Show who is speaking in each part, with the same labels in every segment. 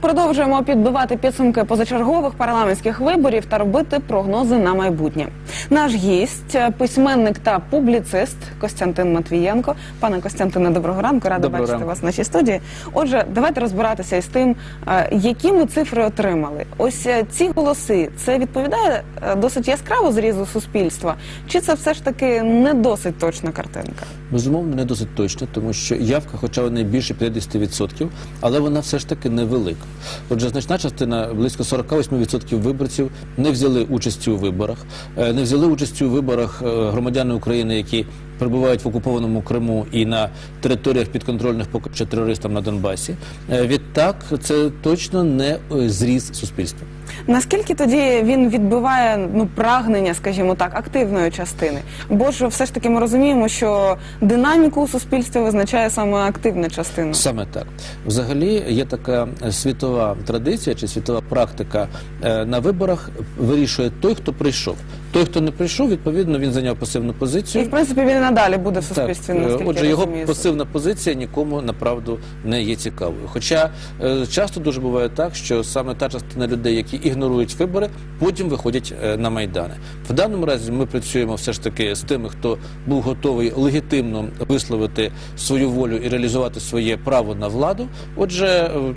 Speaker 1: Продовжуємо підбивати підсумки позачергових парламентських виборів та робити прогнози на майбутнє. Наш гість, е, письменник та публіцист Костянтин Матвієнко. Пане Костянтине, доброго ранку. Рада
Speaker 2: Доброго
Speaker 1: бачити
Speaker 2: ранку.
Speaker 1: вас в нашій студії. Отже, давайте розбиратися із тим, е, які ми цифри отримали. Ось е, ці голоси це відповідає досить яскраво зрізу суспільства, чи це все ж таки не досить точна картинка?
Speaker 2: Безумовно, не досить точно, тому що явка, хоча вона більше 50%, але вона все ж таки невелика. Отже, значна частина, близько 48% виборців не взяли участі у виборах, Е, не взяли участі у виборах е, громадяни України, які перебувають в окупованому Криму і на територіях підконтрольних поки що терористам на Донбасі. Е, Відтак, це точно не е, зріз суспільства.
Speaker 1: Наскільки тоді він відбиває ну прагнення, скажімо так, активної частини? Бо ж все ж таки ми розуміємо, що динаміку у суспільстві визначає саме активна частина.
Speaker 2: Саме так. Взагалі є така е, світова традиція чи світова практика на виборах вирішує той, хто прийшов. Той, хто не прийшов, відповідно, він зайняв пасивну позицію.
Speaker 1: І в принципі він і надалі буде в суспільстві.
Speaker 2: Так, е,
Speaker 1: наскільки
Speaker 2: отже,
Speaker 1: я
Speaker 2: його
Speaker 1: розумію.
Speaker 2: пасивна позиція нікому направду не є цікавою. Хоча е, часто дуже буває так, що саме та частина людей, які ігнорують вибори, потім виходять е, на майдани. В даному разі ми працюємо все ж таки з тими, хто був готовий легітимно висловити свою волю і реалізувати своє право на владу. Отже. е,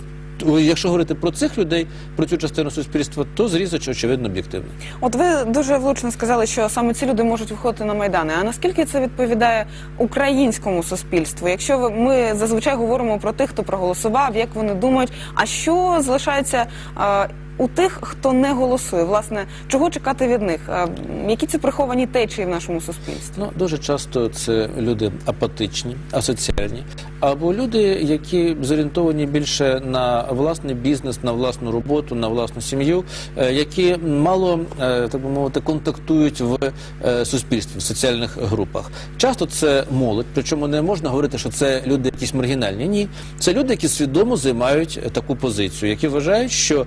Speaker 2: Якщо говорити про цих людей, про цю частину суспільства, то зрізач очевидно об'єктивний.
Speaker 1: От ви дуже влучно сказали, що саме ці люди можуть виходити на майдани. А наскільки це відповідає українському суспільству? Якщо ви- ми зазвичай говоримо про тих, хто проголосував, як вони думають, а що залишається е, у тих, хто не голосує? Власне, чого чекати від них? Е, які це приховані течії в нашому суспільстві?
Speaker 2: Ну дуже часто це люди апатичні, асоціальні, або люди, які зорієнтовані більше на власний бізнес, на власну роботу, на власну сім'ю, е, які мало е, так би мовити контактують в е, суспільстві, в соціальних групах. Часто це молодь, причому не можна говорити, що це люди якісь маргінальні. Ні, це люди, які свідомо займають таку позицію, які вважають, що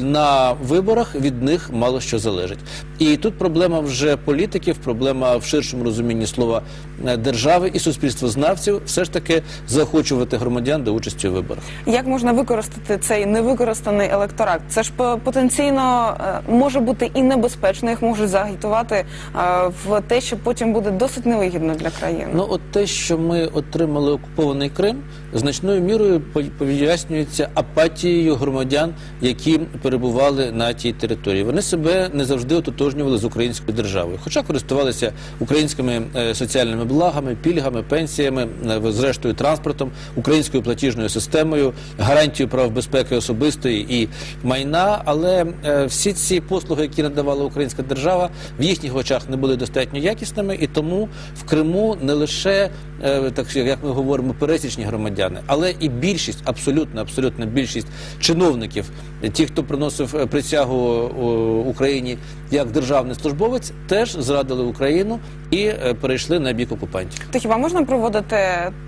Speaker 2: на виборах від них мало що залежить. І тут проблема вже політиків, проблема в ширшому розумінні слова е, держави і суспільствознавців все ж таки заохочувати громадян до участі у виборах.
Speaker 1: Як можна використати цей невикористаний електорат? Це ж по- потенційно е, може бути і небезпечно, їх можуть загітувати е, в те, що потім буде досить невигідно для країни.
Speaker 2: Ну, от те, що ми отримали окупований Крим, значною мірою по- пояснюється апатією громадян, які перебували на тій території. Вони себе не завжди ототожнювали з українською державою, хоча користувалися українськими е, соціальними благами, пільгами, пенсіями, е, зрештою транспортом, українською платіжною системою, гарантією прав безпеки особистої і майна. Але е, всі ці послуги, які надавала українська держава, в їхніх очах не були достатньо якісними, і тому в Криму не лише так як ми говоримо, пересічні громадяни, але і більшість, абсолютно, абсолютна більшість чиновників, ті, хто приносив е, присягу Україні як державний службовець, теж зрадили Україну і е, перейшли на бік окупантів.
Speaker 1: То хіба можна проводити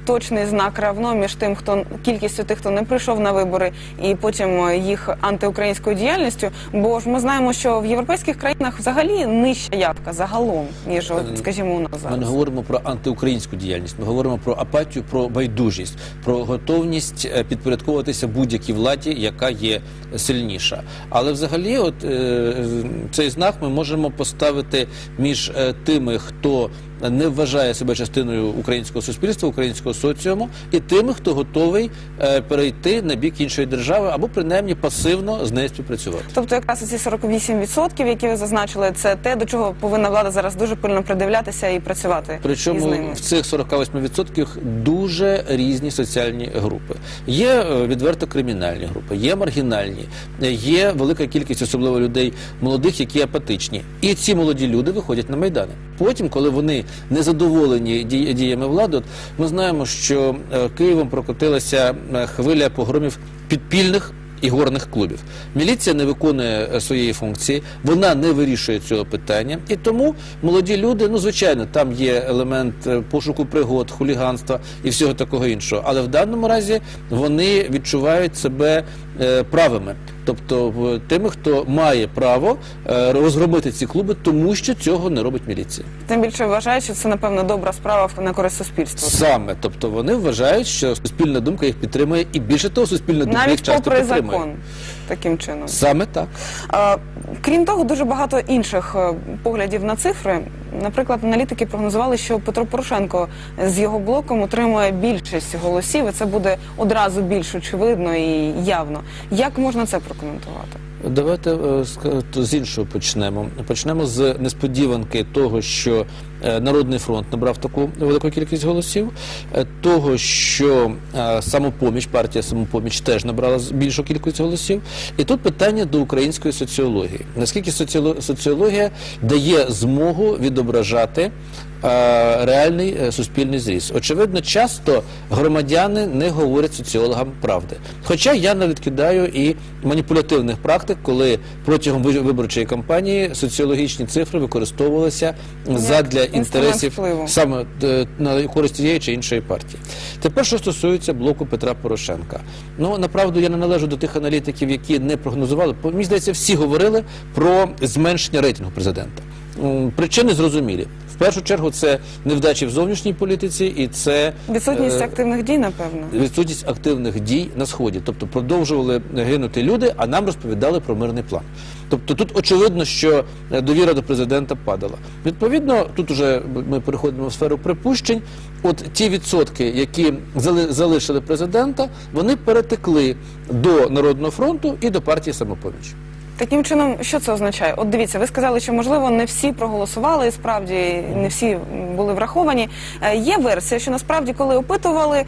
Speaker 1: точний знак равно між тим, хто кількістю тих, хто не прийшов на вибори, і потім е, їх антиукраїнською діяльністю? Бо ж ми знаємо, що в європейських країнах взагалі нижча явка загалом, ніж от, скажімо, у нас
Speaker 2: Ми не говоримо про антиукраїнську діяльність, ми говоримо про апатію, про байдужість, про готовність е, підпорядковуватися будь-якій владі, яка є сильніша. Але взагалі, от е, цей знак ми можемо поставити між е, тими, хто не вважає себе частиною українського суспільства, українського соціуму, і тими, хто готовий перейти на бік іншої держави або принаймні пасивно з нею співпрацювати.
Speaker 1: Тобто, якраз ці 48%, які ви зазначили, це те, до чого повинна влада зараз дуже пильно придивлятися і працювати. із
Speaker 2: Причому
Speaker 1: ними.
Speaker 2: в цих 48% дуже різні соціальні групи. Є е, відверто кримінальні групи, є маргінальні, е, є велика кількість, особливо людей молодих, які апатичні. І ці молоді люди виходять на майдани. Потім, коли вони незадоволені ді- діями влади, ми знаємо, що е, Києвом прокотилася хвиля погромів підпільних і горних клубів. Міліція не виконує е, своєї функції, вона не вирішує цього питання, і тому молоді люди, ну звичайно, там є елемент е, пошуку пригод, хуліганства і всього такого іншого. Але в даному разі вони відчувають себе правими. Тобто тими, хто має право е, розгромити ці клуби, тому що цього не робить міліція.
Speaker 1: Тим більше вважають, що це напевно добра справа на користь суспільства.
Speaker 2: Саме, тобто вони вважають, що суспільна думка їх підтримує, і більше того, суспільна думка їх
Speaker 1: Навіть
Speaker 2: часто
Speaker 1: попри
Speaker 2: підтримує.
Speaker 1: закон, таким чином.
Speaker 2: Саме так.
Speaker 1: Крім того, дуже багато інших е, поглядів на цифри. Наприклад, аналітики прогнозували, що Петро Порошенко з його блоком отримує більшість голосів, і це буде одразу більш очевидно і явно. Як можна це прокоментувати?
Speaker 2: Давайте е, то з іншого почнемо. Почнемо з несподіванки того, що Народний фронт набрав таку велику кількість голосів, е, того, що е, самопоміч, партія самопоміч теж набрала більшу кількість голосів. І тут питання до української соціології. Наскільки соціологія дає змогу відображати е, реальний е, суспільний зріст. Очевидно, часто громадяни не говорять соціологам правди. Хоча я не відкидаю і маніпулятивних практик, коли протягом виборчої кампанії соціологічні цифри використовувалися задля інтересів саме е, на користь тієї чи іншої партії. Тепер, що стосується блоку Петра Порошенка, ну направду я не належу до тих аналітиків, які не прогнозували. Мені здається, всі говорили про зменшення рейтингу президента. Причини зрозумілі. В першу чергу це невдачі в зовнішній політиці, і це
Speaker 1: Відсутність
Speaker 2: е,
Speaker 1: активних дій, напевно.
Speaker 2: відсутність активних дій на сході, тобто продовжували гинути люди, а нам розповідали про мирний план. Тобто тут очевидно, що е, довіра до президента падала. Відповідно, тут уже ми переходимо в сферу припущень. От ті відсотки, які залишили президента, вони перетекли до народного фронту і до партії самопоміч.
Speaker 1: Таким чином, що це означає? От дивіться, ви сказали, що можливо не всі проголосували, і справді не всі були враховані. Е, Є версія, що насправді, коли опитували,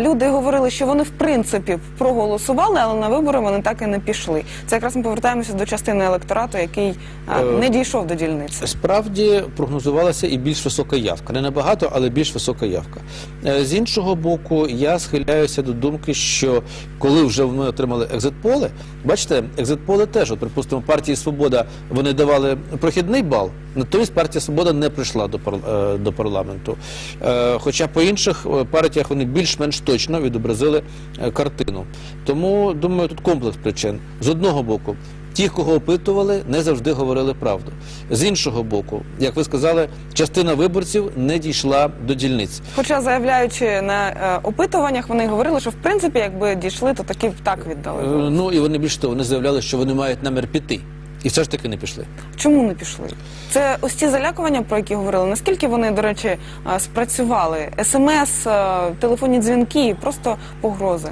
Speaker 1: люди говорили, що вони в принципі проголосували, але на вибори вони так і не пішли. Це якраз ми повертаємося до частини електорату, який
Speaker 2: Е,
Speaker 1: не дійшов до дільниці.
Speaker 2: Справді прогнозувалася і більш висока явка. Не набагато, але більш висока явка. Е, З іншого боку, я схиляюся до думки, що коли вже ми отримали екзитполи, бачите, екзитполи теж, от, припустимо, партії Свобода вони давали прохідний бал, натомість партія Свобода не прийшла до, е, парламенту. Е, Хоча по інших е, партіях вони більш-менш точно відобразили картину. Тому думаю, тут комплекс причин. З одного боку, Ті, кого опитували, не завжди говорили правду. З іншого боку, як ви сказали, частина виборців не дійшла до дільниць.
Speaker 1: Хоча заявляючи на е, опитуваннях, вони говорили, що в принципі, якби дійшли, то таки б так віддали.
Speaker 2: Е. Ну і вони більш того, вони заявляли, що вони мають намір піти. І все ж таки не пішли.
Speaker 1: Чому не пішли? Це ось ці залякування, про які говорили. Наскільки вони, до речі, е, спрацювали? СМС, телефонні дзвінки, просто погрози.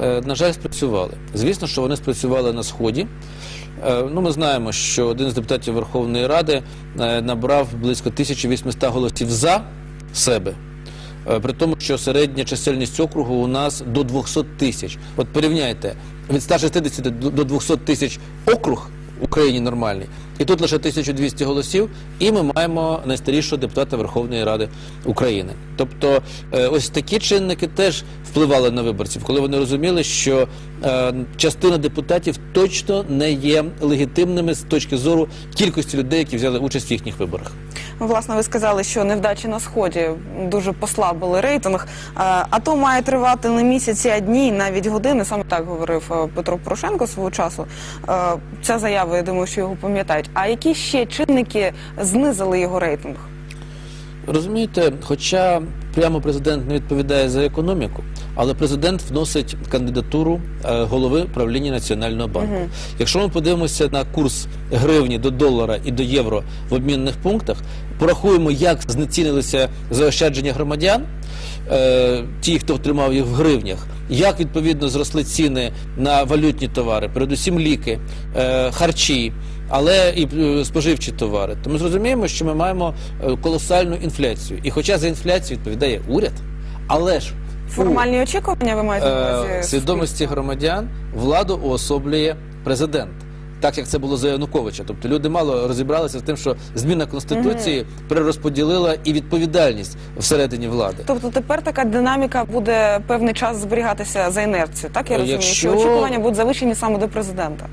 Speaker 2: Е, На жаль, спрацювали. Звісно, що вони спрацювали на сході. Е, Ну, ми знаємо, що один з депутатів Верховної Ради е, набрав близько 1800 голосів за себе. Е, При тому, що середня чисельність округу у нас до 200 тисяч. От порівняйте від 160 до до 200 тисяч округ в Україні нормальний, і тут лише 1200 голосів, і ми маємо найстарішого депутата Верховної Ради України. Тобто, ось такі чинники теж впливали на виборців, коли вони розуміли, що частина депутатів точно не є легітимними з точки зору кількості людей, які взяли участь в їхніх виборах.
Speaker 1: Ну, Власне, ви сказали, що невдачі на сході дуже послабили рейтинг. Е, А то має тривати не місяці, а дні, навіть години. Саме так говорив е, Петро Порошенко свого часу. Е, Ця заява, я думаю, що його пам'ятають. А які ще чинники знизили його рейтинг?
Speaker 2: Розумієте, хоча прямо президент не відповідає за економіку, але президент вносить кандидатуру е, голови правління Національного банку. Якщо ми подивимося на курс гривні до долара і до євро в обмінних пунктах, порахуємо, як знецінилися заощадження громадян, е, ті, хто отримав їх в гривнях, як відповідно зросли ціни на валютні товари, передусім ліки, е, харчі. Але і споживчі товари. То ми зрозуміємо, що ми маємо колосальну інфляцію. І хоча за інфляцію відповідає уряд, але ж
Speaker 1: Формальні очікування ви маєте на
Speaker 2: е,
Speaker 1: увазі?
Speaker 2: свідомості громадян владу уособлює президент. Так як це було за Януковича, тобто люди мало розібралися з тим, що зміна конституції перерозподілила і відповідальність всередині влади.
Speaker 1: Тобто тепер така динаміка буде певний час зберігатися за інерцією, так я
Speaker 2: Е,
Speaker 1: розумію,
Speaker 2: якщо-
Speaker 1: що очікування будуть завищені саме до президента.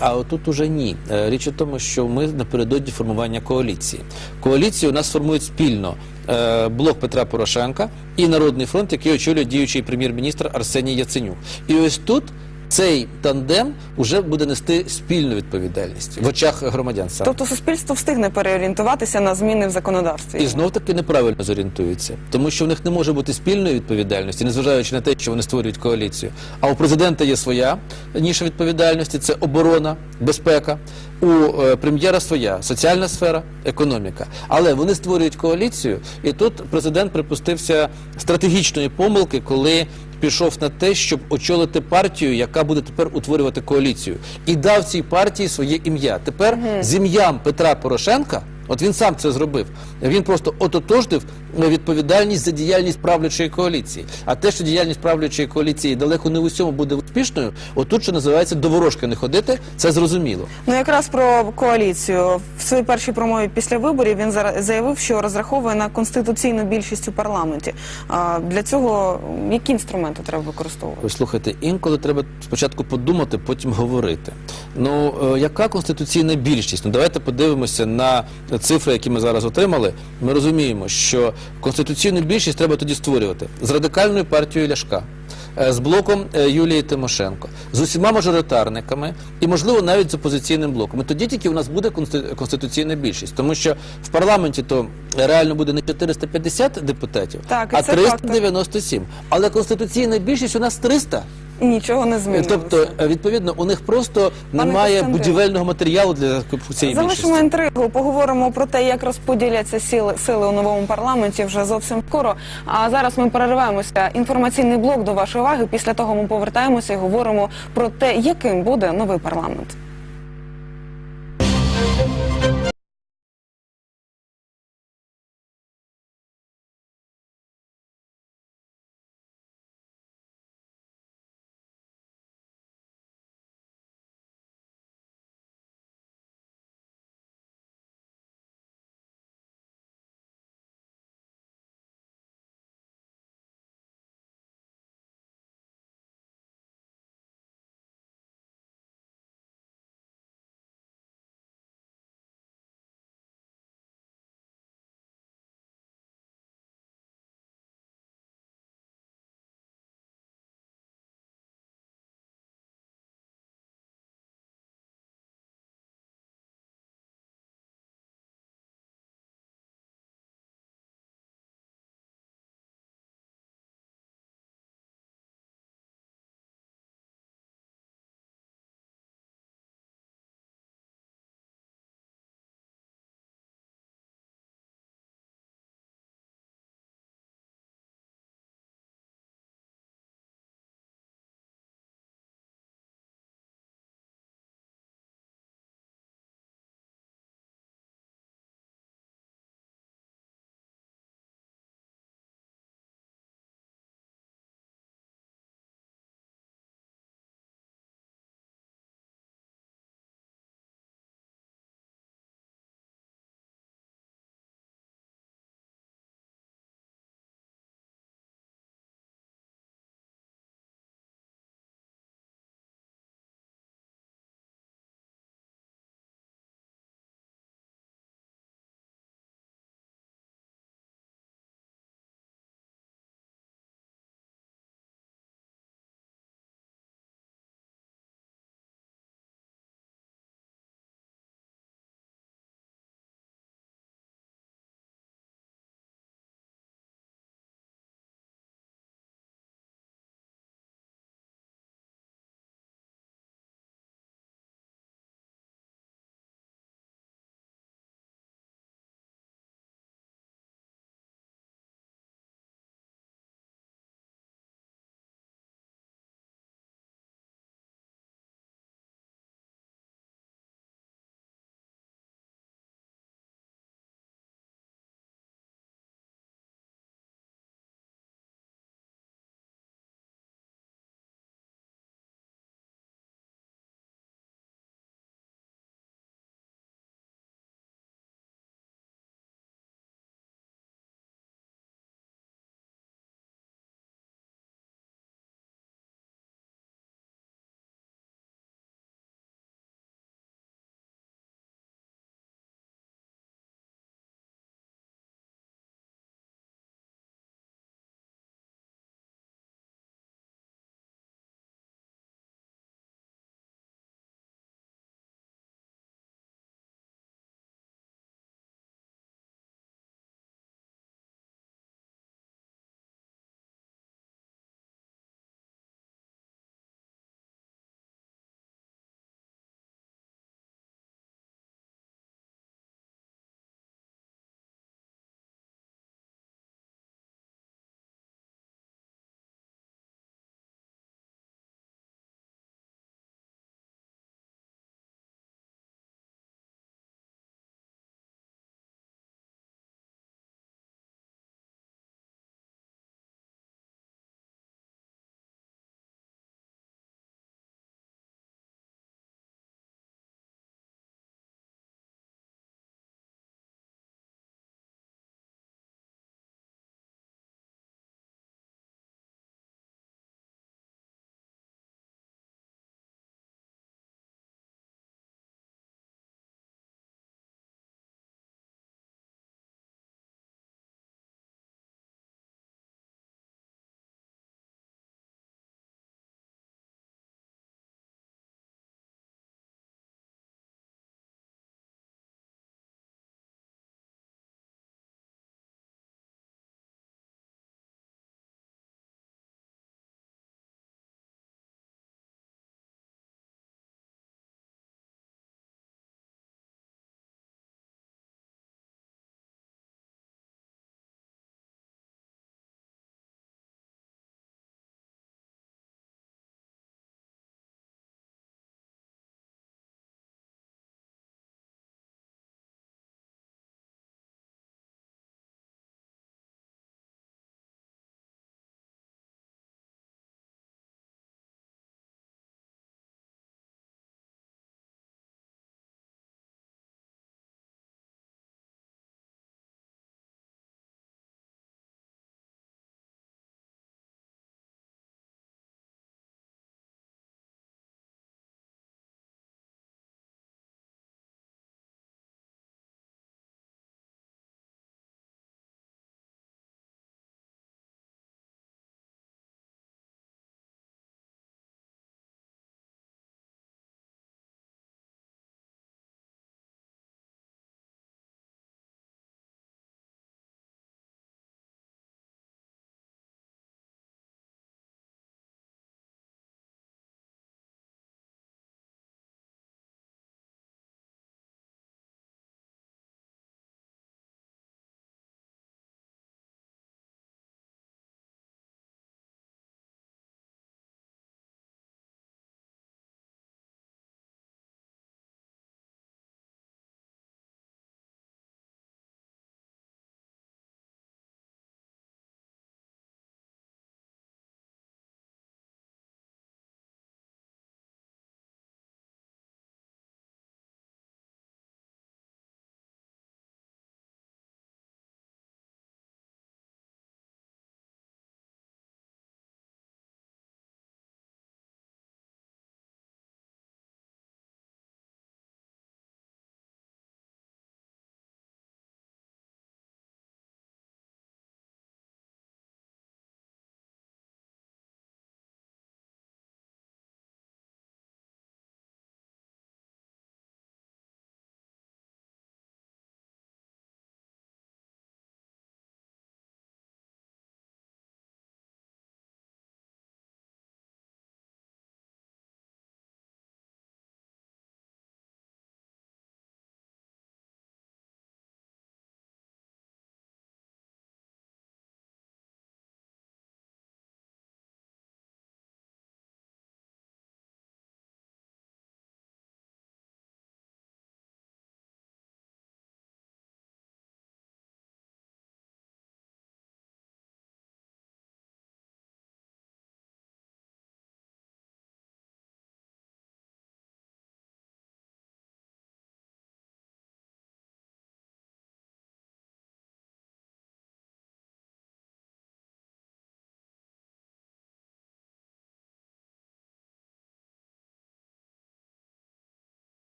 Speaker 2: А отут уже ні. Е, Річ у тому, що ми напередодні формування коаліції. Коаліцію у нас формують спільно е, блок Петра Порошенка і Народний фронт, який очолює діючий прем'єр-міністр Арсеній Яценюк. І ось тут цей тандем вже буде нести спільну відповідальність в очах громадян саме.
Speaker 1: Тобто суспільство встигне переорієнтуватися на зміни в законодавстві.
Speaker 2: І знов таки неправильно зорієнтуються, тому що в них не може бути спільної відповідальності, незважаючи на те, що вони створюють коаліцію. А у президента є своя ніша відповідальності це оборона, безпека. У е, прем'єра своя соціальна сфера, економіка. Але вони створюють коаліцію, і тут президент припустився стратегічної помилки, коли пішов на те, щоб очолити партію, яка буде тепер утворювати коаліцію, і дав цій партії своє ім'я. Тепер з ім'ям Петра Порошенка. От він сам це зробив. Він просто ототожнив відповідальність за діяльність правлячої коаліції. А те, що діяльність правлячої коаліції далеко не в усьому буде успішною, отут, що називається до ворожки не ходити, це зрозуміло.
Speaker 1: Ну якраз про коаліцію в своїй першій промові після виборів він заявив, що розраховує на конституційну більшість у парламенті. А для цього які інструменти треба використовувати?
Speaker 2: Ви слухайте, інколи треба спочатку подумати, потім говорити. Ну е, яка конституційна більшість? Ну давайте подивимося на цифри, які ми зараз отримали. Ми розуміємо, що конституційну більшість треба тоді створювати з радикальною партією Ляшка. е, З блоком е, Юлії Тимошенко, з усіма мажоритарниками і, можливо, навіть з опозиційним блоком. І тоді тільки у нас буде конституційна більшість, тому що в парламенті то реально буде не 450 депутатів,
Speaker 1: Так,
Speaker 2: а
Speaker 1: це фактор.
Speaker 2: 397. Але конституційна більшість у нас 300.
Speaker 1: Нічого не змінилося.
Speaker 2: Тобто, е, відповідно, у них просто немає будівельного матеріалу для цієї
Speaker 1: Залишимо інтригу. Поговоримо про те, як розподіляться сили, сили у новому парламенті вже зовсім скоро. А зараз ми перериваємося. Інформаційний блок до вашої уваги. Після того ми повертаємося і говоримо про те, яким буде новий парламент.